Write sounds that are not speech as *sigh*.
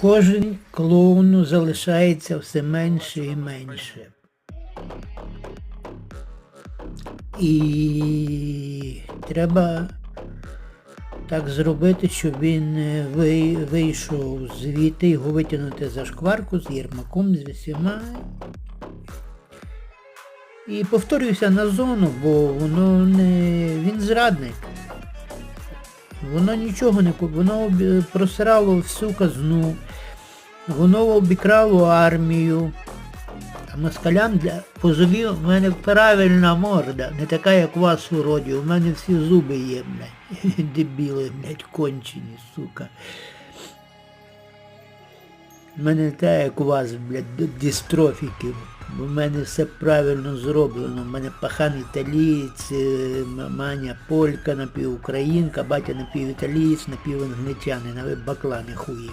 Кожен клоуну залишається все менше і менше. І треба так зробити, щоб він е, вийшов звідти, його витягнути за шкварку з Єрмаком, з всіма. І повторююся на зону, бо воно не. він зрадник. Воно нічого не куп- воно обі- просрало всю казну, воно обікрало армію. А москалям для позубів в мене правильна морда, не така, як у вас у роді. У мене всі зуби є, блядь. *laughs* Дебіли, блядь, кончені, сука. У мене не так, як у вас, блядь, д- дистрофіки. У мене все правильно зроблено. У мене пахан італієць, е, маня полька, напівукраїнка, батя напівіталієць, напівангличанин, а ви баклани хуєві.